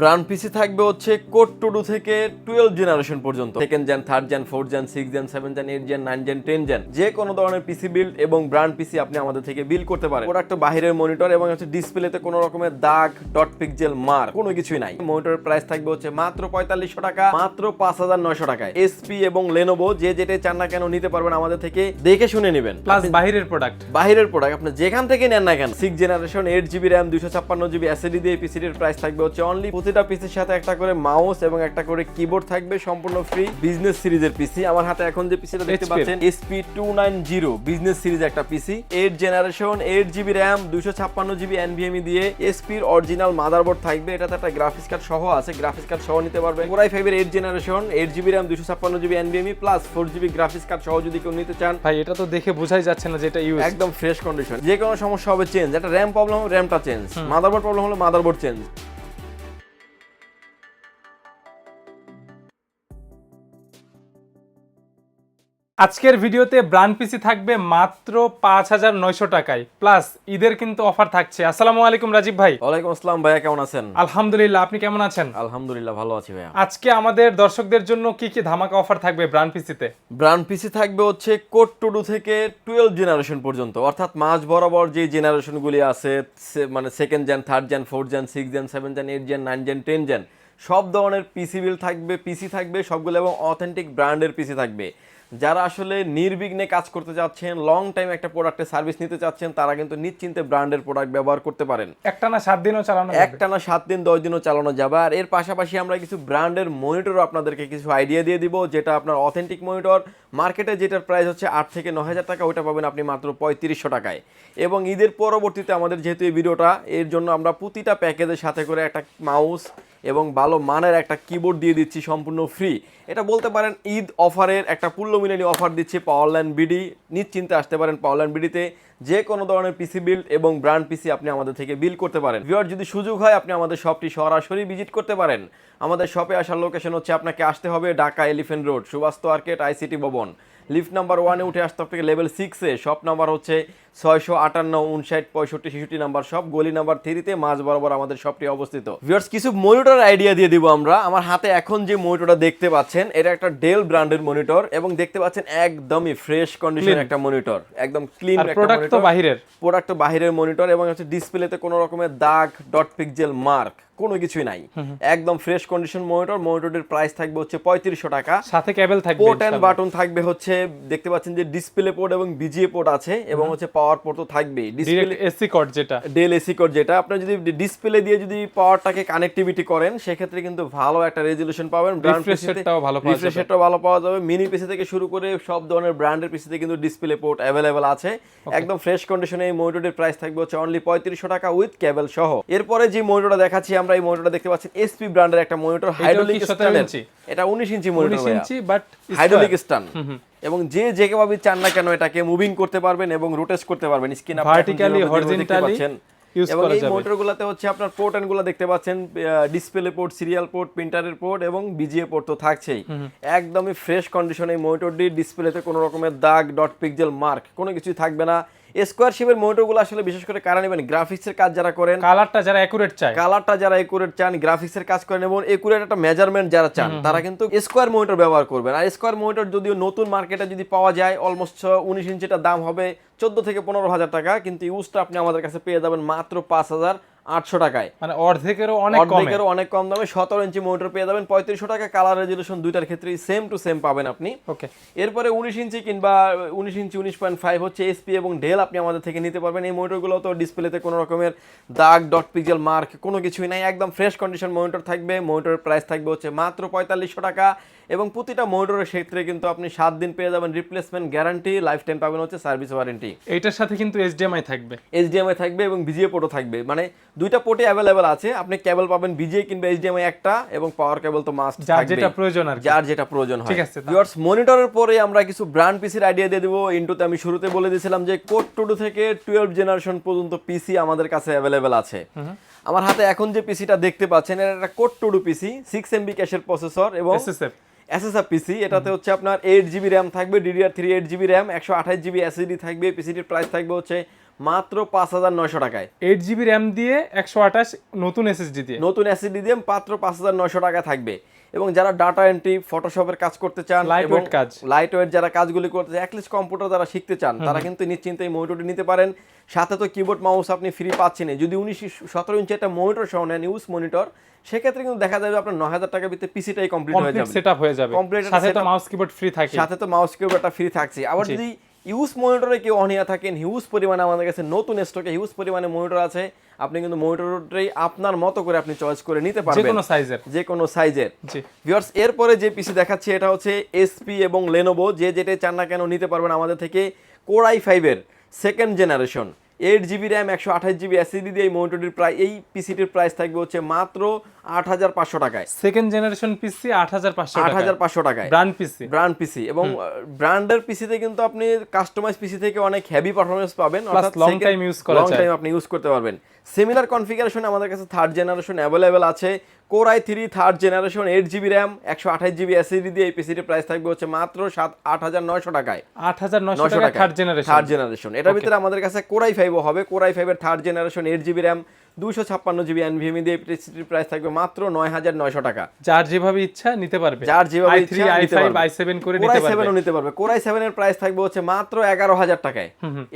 Brand PC থাকবে হচ্ছে core two duo থেকে টুয়েলভ জেনারেশন পর্যন্ত। Second gen third gen fourth gen six gen seven gen eight gen nine gen ten gen যে কোনো ধরনের PC build এবং brand পিসি আপনি আমাদের থেকে বিল করতে পারেন। প্রোডাক্ট বাহিরের মনিটর এবং হচ্ছে ডিসপ্লেতে কোনো রকমের দাগ ডট পিকজেল মার কোনো কিছুই নাই। মনিটরের প্রাইস থাকবে হচ্ছে মাত্র পঁয়তাল্লিশশো টাকা মাত্র পাঁচ হাজার নয়শো টাকায়। এসপি এবং লেনোভো যে যেটাই চান না কেন নিতে পারবেন আমাদের থেকে দেখে শুনে নেবেন। প্লাস বাহিরের প্রোডাক্ট বাহিরের প্রোডাক্ট আপনি যেখান থেকে নেন না কেন six generation eight GB RAM দুশো ছাপ্পান্ন জিবি এসএডি দিয়ে পিসিটির প্রাইস থাকবে হচ্ছে অনলি প্রতিটা পিসির সাথে একটা করে মাউস এবং একটা করে কিবোর্ড থাকবে সম্পূর্ণ ফ্রি বিজনেস সিরিজের পিসি আমার হাতে এখন যে পিসিটা দেখতে পাচ্ছেন HP two nine zero business series একটা PC eight generation eight GB RAM দুশো ছাপ্পান্ন জিবি এনভিএমই E দিয়ে এসপির অরিজিনাল মাদারবোর্ড থাকবে। এটাতে একটা গ্রাফিক্স কার্ড সহ আছে গ্রাফিক্স কার্ড সহ নিতে পারবে কোরাই ফাইভের eight generation eight GB RAM দুশো ছাপ্পান্ন GB NVMe plus four GB graphics card সহ যদি কেউ নিতে চান। ভাই এটা তো দেখে বোঝাই যাচ্ছে না যে এটা ইউজ একদম ফ্রেশ কন্ডিশন যে কোনো সমস্যা হবে চেঞ্জ একটা র্যাম প্রবলেম হলে র্যামটা চেঞ্জ মাদারবোর্ড প্রবলেম হলে মাদারবোর্ড চেঞ্জ আজকের ভিডিওতে ব্র্যান্ড পিসি থাকবে মাত্র পাঁচ হাজার নয়শো টাকায়। প্লাস ঈদের কিন্তু অফার থাকছে। আসসালামু আলাইকুম রাজীব ভাই। ওয়ালাইকুম আসসালাম ভাইয়া কেমন আছেন? আলহামদুলিল্লাহ আপনি কেমন আছেন? আলহামদুলিল্লাহ ভালো আছি ভাইয়া। আজকে আমাদের দর্শকদের জন্য কি কি ধামাকা অফার থাকবে ব্রান্ড পিসিতে? ব্র্যান্ড পিসি থাকবে হচ্ছে কোড টু টু থেকে টুয়েলভ জেনারেশন পর্যন্ত। অর্থাৎ মাঝ বরাবর যে জেনারেশনগুলি আছে মানে second gen third gen fourth gen six gen seven gen eight gen nine gen ten gen সব ধরনের পিসি বিল থাকবে পিসি থাকবে সবগুলো এবং অথেন্টিক ব্র্যান্ডের পিসি থাকবে। যারা আসলে নির্বিঘ্নে কাজ করতে চাচ্ছেন লং টাইম একটা প্রোডাক্টের সার্ভিস নিতে চাচ্ছেন তারা কিন্তু নিশ্চিন্তে ব্র্যান্ডের প্রোডাক্ট ব্যবহার করতে পারেন একটানা সাত দিনও চালানো যাবে। একটানা সাত দিন দশ দিনও চালানো যাবে আর এর পাশাপাশি আমরা কিছু ব্র্যান্ডের মনিটরও আপনাদেরকে কিছু আইডিয়া দিয়ে দিব যেটা আপনার অথেন্টিক মনিটর মার্কেটে যেটার প্রাইস হচ্ছে আট থেকে ন হাজার টাকা, ওইটা পাবেন আপনি মাত্র পঁয়ত্রিশশো টাকায়। এবং ঈদের পরবর্তীতে আমাদের যেহেতু এই ভিডিওটা, এর জন্য আমরা প্রতিটা প্যাকেজের সাথে করে একটা মাউস এবং ভালো মানের একটা কিবোর্ড দিয়ে দিচ্ছি সম্পূর্ণ ফ্রি এটা বলতে পারেন ঈদ অফারের একটা পুল্লমিলানি অফার দিচ্ছি পাওয়ারল্যান্ড বিডি নিশ্চিন্তে আসতে পারেন পাওয়ারল্যান্ড বিডিতে যে কোনো ধরনের পিসি বিল্ড এবং ব্র্যান্ড পিসি আপনি আমাদের থেকে বিল করতে পারেন। ভিওর যদি সুযোগ হয়, আপনি আমাদের শপটি সরাসরি ভিজিট করতে পারেন। আমাদের শপে আসার লোকেশন হচ্ছে আপনাকে আসতে হবে Dhaka Elephant Road Subastu arcade ICT ভবন। লিফট নাম্বার ওয়ানে উঠে আসতে থেকে লেভেল সিক্সে শপ নাম্বার হচ্ছে ছয়শো আটান্ন উনষাট পঁয়ষট্টি ছেষট্টি নাম্বার শপ গলি নাম্বার থ্রিতে মাঝ বরাবর আমাদের শপটি অবস্থিত। ভিউয়ার্স কিছু মনিটর আইডিয়া দিয়ে দিব আমরা। আমার হাতে এখন যে মনিটরটা দেখতে পাচ্ছেন এটা একটা ডেল ব্র্যান্ডের মনিটর এবং দেখতে পাচ্ছেন একদমই ফ্রেশ কন্ডিশন একটা মনিটর একদম ক্লিন প্রোডাক্ট তো বাহিরের। প্রোডাক্ট বাহিরের মনিটর এবং হচ্ছে ডিসপ্লেতে কোনো রকমের দাগ ডট পিক্সেল মার্ক কোনো কিছুই নাই। একদম ফ্রেশ কন্ডিশন মনিটর মনিটরের প্রাইস থাকবে হচ্ছে পঁয়ত্রিশশো টাকা। সাথে কেবল থাকবে পোর্ট অ্যান্ড বাটন থাকবে হচ্ছে দেখতে পাচ্ছেন যে ডিসপ্লে পোর্ট এবং বিজিএ পোর্ট আছে এবং হচ্ছে পাওয়ার পোর্ট তো থাকবেই। ডিসপ্লে এসি কোড যেটা। ডেল এসি কোড যেটা। আপনি যদি ডিসপ্লে দিয়ে যদি পাওয়ারটাকে কানেক্টিভিটি করেন সেক্ষেত্রে কিন্তু ভালো একটা রেজলিউশন পাবেন। Refresh rate-টাও ভালো পাওয়া যাবে। রিফ্রেশ রেটটাও ভালো পাওয়া যাবে। মিনি পিসি থেকে শুরু করে সব ধরনের ব্র্যান্ডের পিসিতে কিন্তু ডিসপ্লে পোর্ট অ্যাভেলেবেল আছে। একদম ফ্রেশ কন্ডিশনে এই মনিটরের প্রাইস থাকবে হচ্ছে অনলি পঁয়ত্রিশশো টাকা উইথ কেবল সহ। এরপরে যে মনিটরটা দেখাচ্ছি আমরা এই মনিটরটা দেখতে পাচ্ছি এসপি ব্র্যান্ডের একটা মনিটর হাইড্রোলিক 17 স্ট্যান্ডের ইঞ্চি? এটা উনিশ ইঞ্চি মনিটর উনিশ ইঞ্চি বাট হাইড্রোলিক স্ট্যান্ড এবং যে যেভাবে চান না কেন এটাকে মুভিং করতে পারবেন এবং রোটেট করতে পারবেন। স্ক্রিন Vertically, horizontally use এবং এই। মোটরগুলোতে হচ্ছে আপনার পোর্টগুলো দেখতে পাচ্ছেন ডিসপ্লে পোর্ট সিরিয়াল পোর্ট প্রিন্টারের পোর্ট এবং বিজিএ পোর্ট তো থাকছেই। একদমই ফ্রেশ কন্ডিশন এই মোটরটি ডিসপ্লেতে কোনো রকমের দাগ ডট পিক্সেল মার্ক কোনো কিছুই থাকবে না। স্কোয়ার শেপের মনিটরগুলো আসলে বিশেষ করে কারা নেবেন? গ্রাফিক্সের কাজ যারা করেন কালারটা যারা একুরেট চায়। কালারটা যারা একুরেট চান গ্রাফিক্সের কাজ করেন এবং একুরেট একটা মেজারমেন্ট যারা চান তারা কিন্তু স্কোয়ার মনিটর ব্যবহার করবেন। আর স্কোয়ার মনিটর যদিও নতুন মার্কেটে যদি পাওয়া যায় অলমোস্ট উনিশ ইঞ্চিটা দাম হবে চোদ্দ থেকে পনেরো হাজার টাকা কিন্তু ইউজটা আপনি আমাদের কাছে পেয়ে যাবেন মাত্র পাঁচ হাজার আটশো টাকায়। মানে অর্ধেকেরও অনেক অর্ধেকেরও অনেক কম দামে সতেরো ইঞ্চি মনিটর পেয়ে যাবেন পঁয়ত্রিশশো টাকা কালার রেজলিউশন দুইটার ক্ষেত্রেই সেম টু সেম পাবেন আপনি। ওকে এরপরে উনিশ ইঞ্চি কিংবা উনিশ ইঞ্চি উনিশ পয়েন্ট ফাইভ হচ্ছে এসপি এবং ডেল আপনি আমাদের থেকে নিতে পারবেন। এই মনিটরগুলো তো ডিসপ্লেতে কোনো রকমের দাগ ডট পিক্সেল মার্ক কোনো কিছুই নাই। একদম ফ্রেশ কন্ডিশন মনিটর থাকবে মনিটরের প্রাইস থাকবে হচ্ছে মাত্র পঁয়তাল্লিশশো টাকা। এবং প্রতিটা মনিটরের ক্ষেত্রে কিন্তু আপনি সাত দিন পেয়ে যাবেন রিপ্লেসমেন্ট গ্যারান্টি লাইফ টাইম পাবেন হচ্ছে সার্ভিস ওয়ারেন্টি এইটার সাথে কিন্তু এইচডিএমআই থাকবে। এইচডিএমআই থাকবে এবং ভিজিএ পোর্টও থাকবে। মানে দুইটা পোর্টে অ্যাভেলেবেল আছে। আপনি কেবল পাবেন ভিজিএ কিংবা এইচডিএমআই একটা এবং পাওয়ার কেবল তো মাস্ট যার যেটা প্রয়োজন আর যার যেটা প্রয়োজন হয়। ঠিক আছে, ভিউয়ার্স মনিটরের পরে আমরা কিছু ব্র্যান্ড পিসির আইডিয়া দিয়ে দেবো। ইন্টুতে আমি শুরুতে বলে দিয়েছিলাম যে কোড টু টু থেকে টুয়েলভ জেনারেশন পর্যন্ত পিসি আমাদের কাছে অ্যাভেলেবেল আছে। আমার হাতে এখন যে পিসিটা দেখতে পাচ্ছেন এটা একটা code two two PC six MB ক্যাশের প্রসেসর এবং এসএসএফ এসএসআর পিসি এটাতে হচ্ছে আপনার এইট জিবি র্যাম থাকবে DDR three eight GB RAM একশো আঠাশ জিবি এসএসডি থাকবে পিসিটির প্রাইস থাকবে হচ্ছে মাত্র পাঁচ হাজার নয়শো টাকায়। এইট জিবি র্যাম দিয়ে একশো আঠাশ নতুন এসএসডি দিয়ে। নতুন অ্যাসিডি দিয়ে মাত্র পাঁচ হাজার নয়শো টাকা থাকবে। এবং যারা ডাটা এন্ট্রি ফটোশপের কাজ করতে চান Lightweight কাজ। লাইট ওয়েট যারা কাজগুলি করতে চান অ্যাটলিস্ট কম্পিউটার যারা শিখতে চান তারা কিন্তু নিশ্চিন্তে এই মনিটরটি নিতে পারেন। সাথে তো কিবোর্ড মাউস আপনি ফ্রি পাচ্ছেন যদি উনিশ সতেরো ইঞ্চি একটা মনিটর সহ নেন ইউজ মনিটর সেক্ষেত্রে কিন্তু দেখা যাবে আপনার নয় হাজার টাকার ভিতরে পিসিটাই কমপ্লিট হয়ে যাবে। সেটআপ হয়ে যাবে। একটা সাথে তো মাউস কিবোর্ড ফ্রি থাকে। সাথে তো মাউস কিবোর্ডটা ফ্রি থাকছে। আবার যদি ইউজ মনিটরে কেউ অনিয়া থাকেন হিউজ পরিমাণে আমাদের কাছে নতুন স্টকে হিউজ পরিমাণে মনিটর আছে। আপনি কিন্তু মনিটরটাই আপনার মতো করে আপনি চয়েস করে নিতে পারবেন। যে কোনো সাইজের যে কোনো সাইজের জি। ভিউয়ার্স এরপরে যে পিসি দেখাচ্ছি এটা হচ্ছে এসপি এবং লেনোভো যে যেটা চান না কেন নিতে পারবেন আমাদের থেকে কোরাই ফাইভের second generation eight GB RAM একশো আঠাশ জিবি এসিডি দিয়ে এই মনিটরটির প্রায় এই পিসিটির প্রাইস থাকবে হচ্ছে মাত্র আট হাজার পাঁচশো টাকায়। সেকেন্ড জেনারেশন পিসি আট হাজার পাঁচশো আট হাজার পাঁচশো টাকায়। ব্র্যান্ড পিসি ব্র্যান্ড পিসি এবং ব্র্যান্ডের পিসিতে কিন্তু আপনি কাস্টমাইজ পিসি থেকে অনেক হেভি পারফরমেন্স পাবেন long time use করা লং। টাইম আপনি ইউজ করতে পারবেন। সিমিলার কনফিগারেশন আমাদের কাছে থার্ড জেনারেশন অ্যাভেলেবেল আছে। Core i three third generation eight GB RAM একশো আঠাশ জিবি এসএসডি দিয়ে এই পিসিটির প্রাইস থাকবে হচ্ছে মাত্র সাত আট হাজার নয়শো টাকায়। আট হাজার নয়শো টাকা থার্ড জেনারেশন থার্ড জেনারেশন এটার ভিতরে আমাদের কাছে কোরাই ফাইভও হবে কোরাই ফাইভের third generation eight GB RAM দুশো ছাপ্পান্ন জিবি এনভিএমি দিয়ে প্রাইস থাকবে মাত্র নয় হাজার নয়শো টাকা। যার যেভাবে ইচ্ছা নিতে পারবে। যার যেভাবে ইচ্ছা আই নিতে পারবে। আই সেভেন করে নিতে কোরাই পারবে। সেভেনও নিতে পারবে। কোরাই সেভেনের প্রাইস থাকবে হচ্ছে মাত্র এগারো হাজার টাকায়।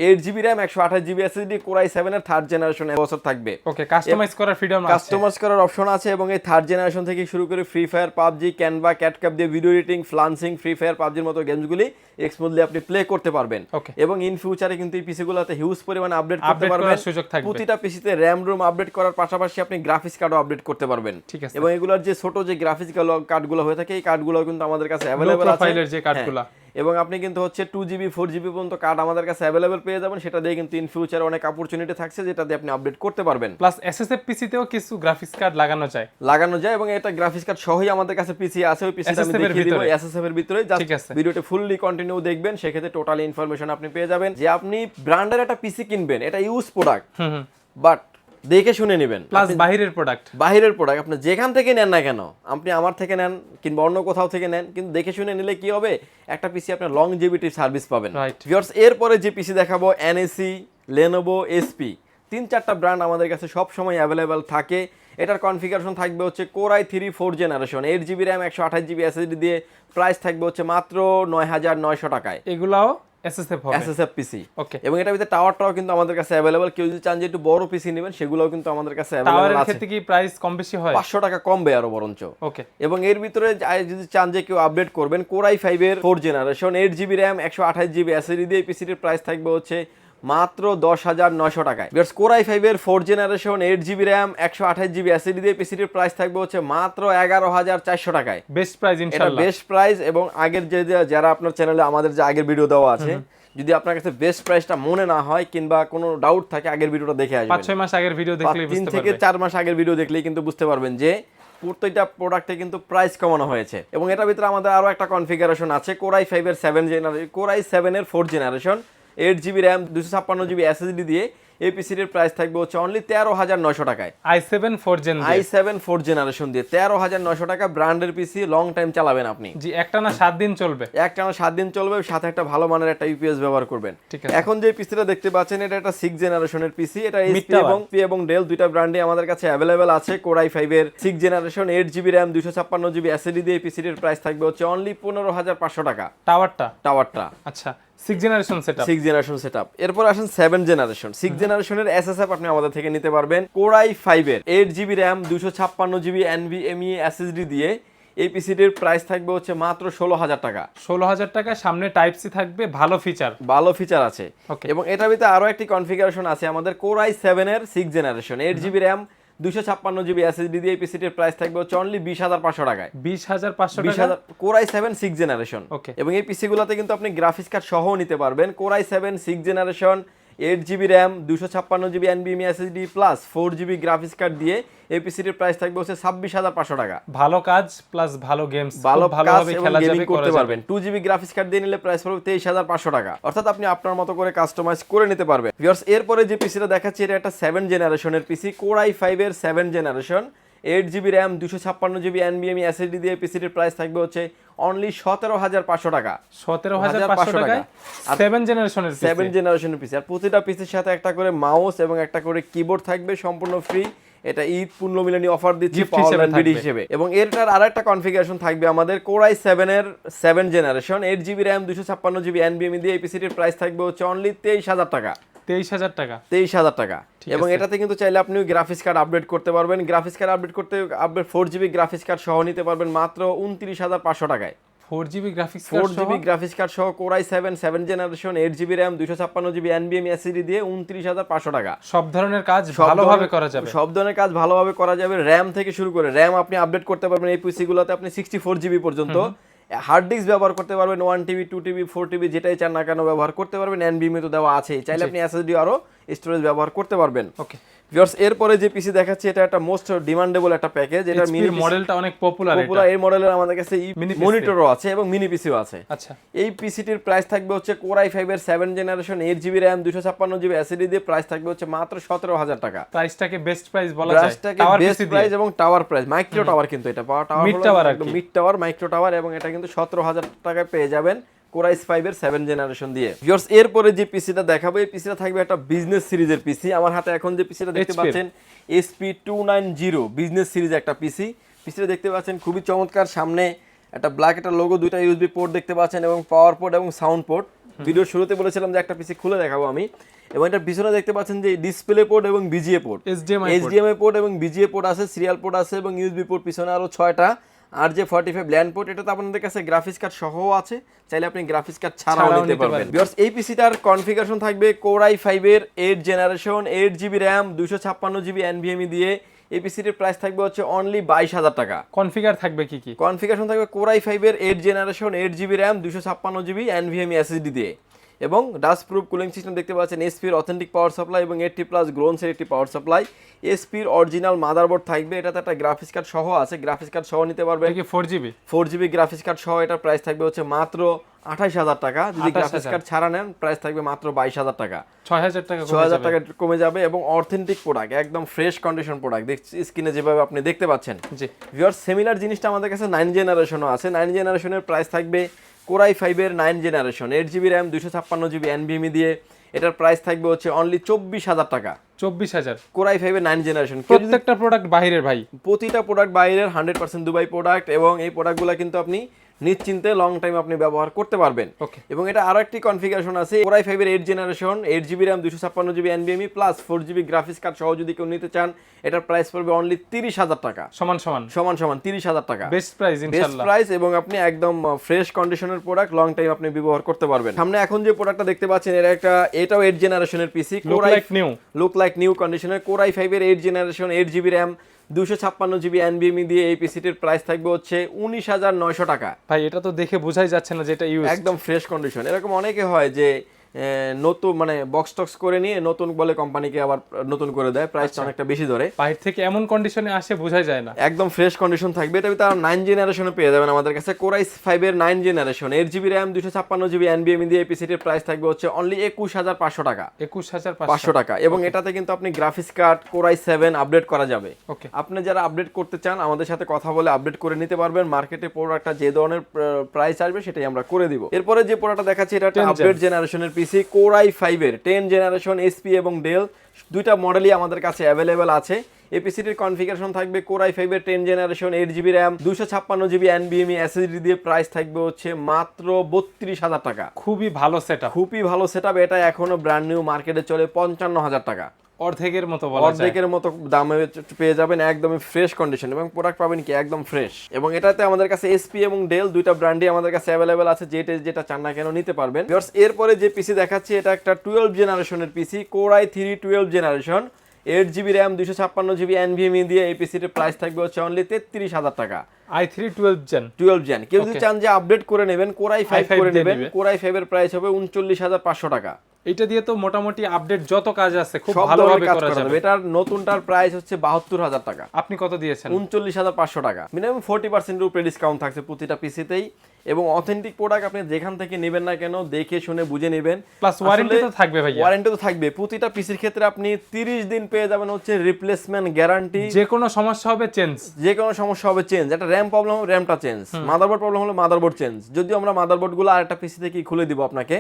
এইট জিবি র্যাম একশো আঠাশ জিবি এসএসডি কোরাই সেভেনের থার্ড জেনারেশন বছর থাকবে। ওকে কাস্টমাইজ করার ফ্রিডম কাস্টমাইজ করার অপশন আছে এবং এই থার্ড জেনারেশন থেকে শুরু করে free fire PUBG Canva CapCut দিয়ে video editing freelancing free fire পাবজির মতো গেমসগুলি এক্সমুদলি আপনি প্লে করতে পারবেন। এবং ইন ফিউচারে কিন্তু এই পিসিগুলোতে হিউজ পরিমাণে আপডেট করতে পারবেন। সুযোগ থাকবে। প্রতিটা পিসিতে র্যাম রুম আপডেট করার পাশাপাশি আপনি গ্রাফিক্স কার্ডও আপডেট করতে পারবেন ঠিক আছে। এবং এগুলোর যে ছোট যে গ্রাফিক্স কার্ডগুলো হয়ে থাকে এই কার্ডগুলো কিন্তু আমাদের কাছে অ্যাভেলেবেল আছে প্রোফাইলের যে কার্ডগুলা। হ্যাঁ। এবং আপনি কিন্তু হচ্ছে টু জিবি ফোর জিবি পর্যন্ত কার্ড আমাদের কাছে অ্যাভেলেবেল পেয়ে যাবেন সেটা দিয়ে কিন্তু ইন ফিউচারে অনেক অপরচুনিটি থাকছে যেটা দিয়ে আপনি আপডেট করতে পারবেন প্লাস এসএসএফ পিসিতেও কিছু গ্রাফিক্স কার্ড লাগানো যায় লাগানো যায় এবং এটা গ্রাফিক্স কার্ড সহই আমাদের কাছে পিসি আছে ওই পিসিটা আমি দেখিয়ে দিব। এসএসএফ এর ভিতরে জাস্ট আছে। ফুললি কন্টিনিউ দেখবেন সেক্ষেত্রে টোটাল ইনফরমেশন আপনি পেয়ে যাবেন যে আপনি ব্র্যান্ডের একটা পিসি কিনবেন এটা use product hmm hmm but দেখে শুনে নেবেন। প্লাস বাহিরের প্রোডাক্ট বাহিরের প্রোডাক্ট আপনি যেখান থেকে নেন না কেন আপনি আমার থেকে নেন কিংবা অন্য কোথাও থেকে নেন কিন্তু দেখে শুনে নিলে কি হবে? একটা পিসি আপনার লং জিবিটির সার্ভিস পাবেন. ভিউয়ার্স এরপরে যে পিসি দেখাবো এনএসি লেনোভো এসপি তিন চারটা ব্র্যান্ড আমাদের কাছে সব সময় অ্যাভেলেবেল থাকে। এটার কনফিগারেশন থাকবে হচ্ছে core i three four generation eight GB RAM একশো আঠাশ জিবি এসএসডি দিয়ে প্রাইস থাকবে হচ্ছে মাত্র নয় হাজার নয়শো টাকায়। এগুলাও এসএসএফ হবে। এসএসএফ পিসি ওকে এবং এটা ভিতরে টাওয়ারটাও কিন্তু আমাদের কাছে अवेलेबल কেউ যদি চান যে একটু বড় পিসি নেবেন সেগুলোও কিন্তু আমাদের কাছে অ্যাভেলেবেল টাওয়ারের ক্ষেত্রে কি প্রাইস কম বেশি হয়? পাঁচশো টাকা কমবে আরও বরঞ্চ। ওকে এবং এর ভিতরে যদি চান যে কেউ আপডেট করবেন কোরাই ফাইভের four generation eight GB RAM একশো আঠাশ জিবি এসএসডি দিয়ে পিসিটির প্রাইস থাকবে হচ্ছে মাত্র দশ হাজার নয়শো টাকায়। বিকজ কোরাই ফাইভের four generation eight GB RAM একশো আঠাশ জিবি এসএডি দিয়ে পিসিটির প্রাইস থাকবে হচ্ছে মাত্র এগারো হাজার চারশো টাকায়। বেস্ট প্রাইস এটা বেস্ট প্রাইস এবং আগের যে যারা আপনার চ্যানেলে আমাদের যে আগের ভিডিও দেওয়া আছে যদি আপনার কাছে বেস্ট প্রাইসটা মনে না হয় কিংবা কোনো ডাউট থাকে আগের ভিডিওটা দেখে পাঁচ আসবেন ছয় মাস আগের ভিডিও দেখলেই তিন থেকে চার মাস আগের ভিডিও দেখলেই কিন্তু বুঝতে পারবেন যে প্রত্যেকটা প্রোডাক্টে কিন্তু প্রাইস কমানো হয়েছে। এবং এটার ভিতরে আমাদের আরও একটা কনফিগারেশন আছে কোরাই ফাইভের সেভেন জেনারেশন কোরাই সেভেনের four generation eight GB RAM দুশো ছাপ্পান্ন জিবি এসএসডি দিয়ে এই পিসিটির প্রাইস থাকবে হচ্ছে অনলি তেরো হাজার নয়শো টাকায়। I seven four gen I seven four generation দিয়ে। তেরো হাজার নয়শো টাকা ব্র্যান্ডের পিসি লং টাইম চালাবেন আপনি। জি একটা না সাত দিন চলবে। একটানা সাত দিন চলবে সাথে একটা ভালো মানের একটা ইউপিএস ব্যবহার করবেন। ঠিক আছে। এখন যে পিসিটা দেখতে পাচ্ছেন এটা একটা সিক্স জেনারেশনের পিসি এটা। এবং পি এবং ডেল দুইটা ব্র্যান্ডে আমাদের কাছে অ্যাভেলেবেল আছে কোরাই ফাইভের six generation eight GB RAM দুশো ছাপ্পান্ন জিবি এসএডি দিয়ে পিসিটির প্রাইস থাকবে হচ্ছে অনলি পনেরো হাজার পাঁচশো টাকা। টাওয়ারটা টাওয়ারটা আচ্ছা। Six generation set six generation set up এরপর আসেন সেভেন জেনারেশন সিক্স জেনারেশনের এসএসএফ আপনি আমাদের থেকে নিতে পারবেন কোরাই ফাইভের এইট জিবি র্যাম দুশো ছাপ্পান্ন জিবি এনভিএমই এসএসডি দিয়ে এই পিসিটির প্রাইস থাকবে হচ্ছে মাত্র ষোলো হাজার টাকা। ষোলো হাজার টাকা সামনে টাইপ সি থাকবে ভালো ফিচার ভালো ফিচার আছে. এবং এটার ভিতরে আরও একটি কনফিগারেশন আছে আমাদের কোরাই সেভেন এর six generation eight GB RAM দুশো ছাপ্পান্ন জিবি এসএসডি দিয়ে পিসিটির প্রাইস থাকবে হচ্ছে অনলি বিশ হাজার পাঁচশো টাকায়। বিশ হাজার পাঁচশো বিশ টাকা হাজার core i seven six generation okay এবং এই পিসিগুলোতে কিন্তু আপনি গ্রাফিক্স কার্ড সহ নিতে পারবেন। Core i seven six generation eight GB RAM দুশো ছাপ্পান্ন GB এনবিএমি SSD plus four GB graphics card দিয়ে এই পিসিটির প্রাইস থাকবে হচ্ছে ছাব্বিশ হাজার পাঁচশো টাকা। ভালো কাজ প্লাস ভালো গেমস ভালো ভালোভাবে খেলা যাবে করতে পারবেন। টু জিবি গ্রাফিক্স কার্ড দিয়ে নিলে প্রাইস পড়বে তেইশ হাজার পাঁচশো টাকা। অর্থাৎ আপনি আপনার মতো করে কাস্টমাইজ করে নিতে পারবেন। ভিউয়ার্স এরপরে যে পিসিটা দেখাচ্ছি এটা একটা সেভেন জেনারেশনের পিসি কোরাই ফাইভের seven generation eight GB RAM দুশো ছাপ্পান্ন জিবি এনবিএমই এসএসডি দিয়ে পিসিটির প্রাইস থাকবে হচ্ছে অনলি সতেরো হাজার পাঁচশো টাকা। সতেরো হাজার পাঁচশো 17,500 টাকায় আর সেভেন জেনারেশনের সেভেন জেনারেশনের পিসি আর প্রতিটা পিসির সাথে একটা করে মাউস এবং একটা করে কিবোর্ড থাকবে সম্পূর্ণ ফ্রি এটা ঈদ পূর্ণ মিলনী অফার দিচ্ছি পাওয়ার হিসেবে এবং এটার আরেকটা কনফিগারেশন থাকবে আমাদের কোরাই সেভেন এর seven generation eight GB RAM দুশো ছাপ্পান্ন জিবি এনবিএমই দিয়ে এই পিসিটির প্রাইস থাকবে হচ্ছে অনলি তেইশ হাজার টাকা। তেইশ হাজার টাকা। তেইশ হাজার টাকা। এবং এটাতে কিন্তু চাইলে আপনি গ্রাফিক্স কার্ড আপডেট করতে পারবেন। গ্রাফিক্স কার্ড আপডেট করতে update four GB graphics card সহ নিতে পারবেন মাত্র উনত্রিশ হাজার পাঁচশো টাকায়। Four GB graphics four GB graphics card সহ core i seven seven generation eight GB RAM দুশো ছাপ্পান্ন জিবি এনবিএম এসিডি দিয়ে উনত্রিশ হাজার পাঁচশো টাকা। সব ধরনের কাজ ভালোভাবে করা যাবে। সব ধরনের কাজ ভালোভাবে করা যাবে। র্যাম থেকে শুরু করে র্যাম আপনি আপডেট করতে পারবেন এই পিসিগুলোতে আপনি সিক্সটি ফোর জিবি পর্যন্ত হার্ড ডিস্ক ব্যবহার করতে পারবেন one TB two TB four TB যেটাই চান না কেন ব্যবহার করতে পারবেন। এনবিএমে তো দেওয়া আছেই। চাইলে আপনি এসএসডি আরও স্টোরেজ ব্যবহার করতে পারবেন। ওকে ভিউয়ার্স এরপরে যে পিসি দেখাচ্ছি এটা একটা মোস্ট ডিমান্ডেবল একটা প্যাকেজ এটা মিনি মডেলটা অনেক পপুলার এটা। পপুলার এই মডেলের আমাদের কাছে মনিটরও আছে এবং মিনি পিসিও আছে। আচ্ছা। এই পিসিটির প্রাইস থাকবে হচ্ছে কোরাই ফাইভের seven generation eight GB RAM দুশো ছাপ্পান্ন জিবি এসিডি দিয়ে প্রাইস থাকবে হচ্ছে মাত্র সতেরো হাজার টাকা। প্রাইসটাকে বেস্ট প্রাইস বলা যায়। প্রাইসটাকে বেস্ট প্রাইস এবং টাওয়ার প্রাইস মাইক্রো টাওয়ার কিন্তু এটা। Power tower mid tower micro tower এবং এটা কিন্তু সতেরো হাজার টাকায় পেয়ে যাবেন। কোরাইস ফাইভের সেভেন জেনারেশন দিয়ে। ভিউয়ার্স এরপরে যে পিসিটা দেখাবো এই পিসিটা থাকবে একটা বিজনেস সিরিজের পিসি। আমার হাতে এখন যে পিসিটা দেখতে পাচ্ছেন SP two nine zero business series একটা পিসি। পিসিটা দেখতে পাচ্ছেন খুবই চমৎকার। সামনে একটা ব্ল্যাক একটা লোগো দুইটা ইউএসবি পোর্ট দেখতে পাচ্ছেন এবং পাওয়ার পোর্ট এবং সাউন্ড পোর্ট ভিডিওর শুরুতে বলেছিলাম যে একটা পিসি খুলে দেখাবো আমি। এবং এটার পিছনে দেখতে পাচ্ছেন যে ডিসপ্লে পোর্ট এবং বিজিএ পোর্ট এইচডিএমআই পোর্ট এবং বিজিএ পোর্ট আছে সিরিয়াল পোর্ট আছে এবং ইউএসবি পোর্ট পিছনে আরও ছয়টা। আর যে ফর্টি ফাইভ ল্যান্ড পোর্ট এটা তো আপনাদের কাছে গ্রাফিক্স কার্ড সহ আছে। চাইলে আপনি গ্রাফিক্স কার্ড ছাড়াও নিতে পারবেন। ভিউয়ার্স এই পিসিটার কনফিগারেশন থাকবে কোরাই ফাইভের eight generation eight GB RAM দুশো ছাপ্পান্ন জিবি এনভিএমই দিয়ে। এই পিসিটির প্রাইস থাকবে হচ্ছে অনলি বাইশ হাজার টাকা। কনফিগার থাকবে কি কি? কনফিগারেশন থাকবে কোরাই ফাইভের eight generation eight GB RAM দুশো ছাপ্পান্ন জিবি এনভিএমই এসএসডি দিয়ে। এবং ডাস্ট প্রুফ কুলিং সিস্টেম দেখতে পাচ্ছেন এসপির অথেন্টিক পাওয়ার সাপ্লাই এবং এইটটি প্লাস গ্রোনসের একটি পাওয়ার সাপ্লাই এসপির অরিজিনাল মাদারবোর্ড থাকবে এটাতে একটা গ্রাফিক্স কার্ড সহ আছে গ্রাফিক্স কার্ড সহ নিতে পারবেন। এটা কি four GB four GB graphics card সহ এটার প্রাইস থাকবে হচ্ছে মাত্র আঠাইশ হাজার টাকা। যদি গ্রাফিক্স কার্ড ছাড়া নেন প্রাইস থাকবে মাত্র বাইশ হাজার টাকা। ছয় হাজার টাকা ছ হাজার টাকা কমে যাবে এবং অথেন্টিক প্রোডাক্ট একদম ফ্রেশ কন্ডিশন প্রোডাক্ট দেখছি স্ক্রিনে যেভাবে আপনি দেখতে পাচ্ছেন। জি। ভিওর সিমিলার জিনিসটা আমাদের কাছে নাইন জেনারেশনও আছে। নাইন জেনারেশনের প্রাইস থাকবে কোরাই ফাইভের nine generation eight GB RAM দুশো ছাপ্পান্ন জিবি এনভিএমি দিয়ে। এটার প্রাইস থাকবে হচ্ছে অনলি চব্বিশ হাজার টাকা। চব্বিশ হাজার। কোরাই ফাইভের নাইন জেনারেশন প্রত্যেকটা প্রোডাক্ট বাইরের ভাই। প্রতিটা প্রোডাক্ট বাইরের হান্ড্রেড পার্সেন্ট দুবাই প্রোডাক্ট এবং এই প্রোডাক্টগুলো কিন্তু আপনি নিশ্চিন্তে লং টাইম আপনি ব্যবহার করতে পারবেন। ওকে এবং এটা আরও একটি কনফিগারেশন আছে কোরাই ফাইভের eight generation eight GB RAM দুশো ছাপ্পান্ন GB এনবিএমই plus four GB graphics card সহ যদি কেউ নিতে চান এটার প্রাইস পড়বে অনলি তিরিশ হাজার টাকা। সমান সমান। সমান সমান তিরিশ হাজার টাকা। বেস্ট প্রাইস বেস্ট প্রাইস এবং আপনি একদম ফ্রেশ কন্ডিশনের প্রোডাক্ট লং টাইম আপনি ব্যবহার করতে পারবেন। সামনে এখন যে প্রোডাক্টটা দেখতে পাচ্ছেন এর একটা এটাও এইট জেনারেশনের PC look like new look like new কন্ডিশনের কোরাই ফাইভের eight generation eight GB RAM দুশো ছাপ্পান্ন জিবি এনবিএমই দিয়ে এই পিসিটির প্রাইস থাকবে হচ্ছে উনিশ হাজার নয়শো টাকা। ভাই এটা তো দেখে বোঝাই যাচ্ছে না যে এটা ইউজ একদম ফ্রেশ কন্ডিশন এরকম অনেকে হয় যে নতুন মানে বক্স টক্স করে নিয়ে নতুন বলে কোম্পানিকে আবার নতুন করে দেয়। প্রাইসটা অনেকটা বেশি ধরে। বাইরে থেকে এমন কন্ডিশনে আসে বোঝাই যায় না। একদম ফ্রেশ কন্ডিশন থাকবে। এটা তার নাইন জেনারেশনে পেয়ে যাবেন আমাদের কাছে। কোরাইস ফাইভের নাইন জেনারেশন এর জিবি র্যাম দুশো ছাপ্পান্ন জিবি এনবিএম দিয়ে পিসিটির প্রাইস থাকবে হচ্ছে অনলি একুশ হাজার পাঁচশো টাকা। একুশ হাজার পাঁচশো। টাকা। এবং এটাতে কিন্তু আপনি graphics card core i seven update করা যাবে। ওকে আপনি যারা আপডেট করতে চান আমাদের সাথে কথা বলে আপডেট করে নিতে পারবেন। মার্কেটে প্রোডাক্টটা যে ধরনের প্রাইস আসবে সেটাই আমরা করে দিব। এরপরে যে প্রোডাক্টটা দেখাচ্ছি এটা একটা 10 gen। আপডেট জেনারেশনের পিসি কোরাই ফাইভের টেন জেনারেশন এসপি এবং ডেল দুইটা মডেলই আমাদের কাছে অ্যাভেলেবেল আছে। এই পিসিটির কনফিগারেশন থাকবে কোরাই ফাইভের ten generation eight GB RAM দুশো ছাপ্পান্ন জিবি এনবিএমই এসএসডি দিয়ে প্রাইস থাকবে হচ্ছে মাত্র বত্রিশ হাজার টাকা। খুবই ভালো সেটআপ খুবই ভালো সেট এটা এখনও ব্র্যান্ড নিউ মার্কেটে চলে পঞ্চান্ন হাজার টাকা। অর্ধেকের মতো অর্ধেকের মতো দামে পেয়ে যাবেন একদমই ফ্রেশ কন্ডিশন এবং প্রোডাক্ট পাবেন কি একদম ফ্রেশ এবং এটাতে আমাদের কাছে এসপি এবং ডেল দুইটা ব্র্যান্ডই আমাদের কাছে অ্যাভেলেবেল আছে যেটা যেটা চান না কেন নিতে পারবেন। এরপরে যে পিসি দেখাচ্ছি এটা একটা টুয়েলভ জেনারেশনের PC core i three twelve generation eight GB RAM দুশো ছাপ্পান্ন জিবি এনভিএমই দিয়ে এই পিসিটির প্রাইস থাকবে হচ্ছে অনলি তেত্রিশ হাজার টাকা। I three twelve gen twelve gen কেউ যদি চান যে আপডেট করে নেবেন কোরাই ফাইভ i5 করে নেবেন নিবে। কোরাই ফাইভের প্রাইস হবে উনচল্লিশ হাজার পাঁচশো টাকা। এটা দিয়ে তো মোটামুটি আপডেট যত কাজ আছে খুব ভালোভাবে করা যাবে। এটার নতুনটার প্রাইস হচ্ছে বাহাত্তর হাজার টাকা। আপনি কত দিয়েছেন? উনচল্লিশ হাজার পাঁচশো টাকা। মিনিমাম ফোর্টি পার্সেন্টের উপরে ডিসকাউন্ট থাকছে প্রতিটা পিসিতেই এবং অথেন্টিক প্রোডাক্ট আপনি যেখান থেকে নেবেন না কেন দেখে শুনে বুঝে নেবেন। প্লাস ওয়ারেন্টি তো থাকবে ভাই ওয়ারেন্টি তো থাকবে। প্রতিটা পিসির ক্ষেত্রে আপনি 30 দিন পেয়ে যাবেন হচ্ছে রিপ্লেসমেন্ট গ্যারান্টি যে কোনো সমস্যা হবে চেঞ্জ যে কোনো সমস্যা হবে চেঞ্জ একটা র্যাম প্রবলেম হবে র্যামটা চেঞ্জ মাদারবোর্ড প্রবলেম হলে মাদারবোর্ড চেঞ্জ যদিও আমরা মাদারবোর্ডগুলো আরেকটা পিসি থেকে খুলে দিব আপনাকে।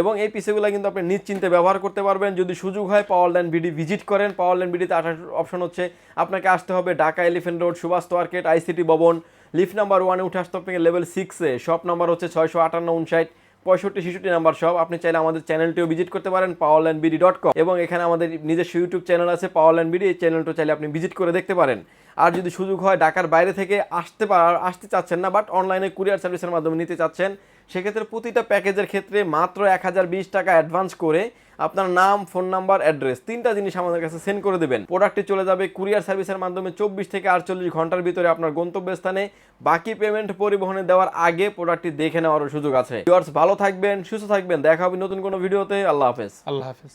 এবং এই পিসি গুলো কিন্তু আপনি নিশ্চিন্তে ব্যবহার করতে পারবেন। যদি সুযোগ হয় পাওয়ার লাইন বিডি ভিজিট করেন। পাওয়ার লাইন বিডিতে আসার অপশন হচ্ছে আপনাকে আসতে হবে Dhaka elephant road Subhash market ICT ভবন। লিফট নাম্বার ওয়ানে উঠে আসতে আপনাকে লেভেল সিক্সে শপ নাম্বার হচ্ছে ছয়শো আটান্ন, উনষাট, পঁয়ষট্টি, ছেষট্টি নাম্বার সব আপনি চাইলে আমাদের চ্যানেলটিও ভিজিট করতে পারেন power land BD dot com এবং এখানে আমাদের নিজস্ব ইউটিউব চ্যানেল আছে পাওয়ার ল্যান্ড বিডি এই চ্যানেলটা চাইলে আপনি ভিজিট করে দেখতে পারেন। আর যদি সুযোগ হয় ঢাকার বাইরে থেকে আসতে পার আসতে চাচ্ছেন না বাট অনলাইনে কুরিয়ার সার্ভিসের মাধ্যমে নিতে চাচ্ছেন সেক্ষেত্রে প্রতিটা প্যাকেজের ক্ষেত্রে মাত্র এক হাজার বিশ টাকা অ্যাডভান্স করে আপনার নাম, ফোন নাম্বার, অ্যাড্রেস তিনটা জিনিস আমাদের কাছে সেন্ড করে দেবেন। প্রোডাক্টটি চলে যাবে কুরিয়ার সার্ভিসের মাধ্যমে চব্বিশ থেকে আটচল্লিশ ঘণ্টার ভিতরে আপনার গন্তব্যস্থানে। বাকি পেমেন্ট পরিবহনে দেওয়ার আগে প্রোডাক্টটি দেখে নেওয়ার সুযোগ আছে। ভালো থাকবেন, সুস্থ থাকবেন। দেখা হবে নতুন কোনো ভিডিওতে। আল্লাহ হাফেজ। আল্লাহ হাফেজ।